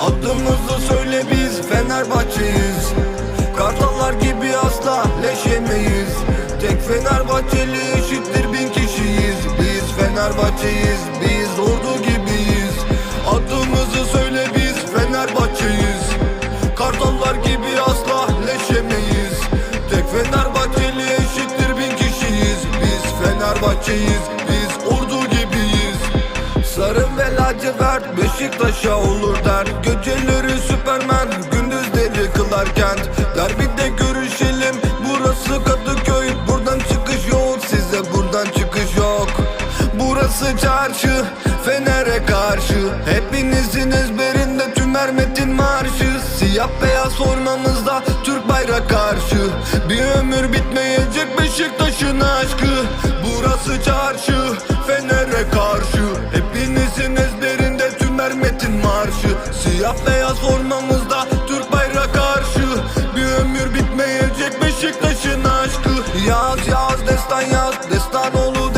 Adımızı söyle biz Fenerbahçeyiz. Kartallar gibi asla leşemeyiz. Tek Fenerbahçeli eşittir bin kişiyiz. Biz Fenerbahçeyiz biz ordu gibiyiz. Adımızı söyle biz Fenerbahçeyiz. Kartallar gibi asla leşemeyiz. Tek Fenerbahçeli eşittir bin kişiyiz. Biz Fenerbahçeyiz biz lacivert Beşiktaş'a olur der. Geceleri Süpermen Gündüzleri Kılar Kent. Derbide görüşelim Burası Kadıköy. Buradan çıkış yok Size buradan çıkış yok. Burası çarşı Fener'e karşı. Hepinizin ezberinde Tümer Metin Marşı. Siyah beyaz formamızda Türk bayrak karşı. Bir ömür bitmeyecek Marşı. Siyah beyaz formamızda Türk bayrak karşı. Bir ömür bitmeyecek Beşiktaş'ın aşkı. Yaz yaz destan yaz Destan olur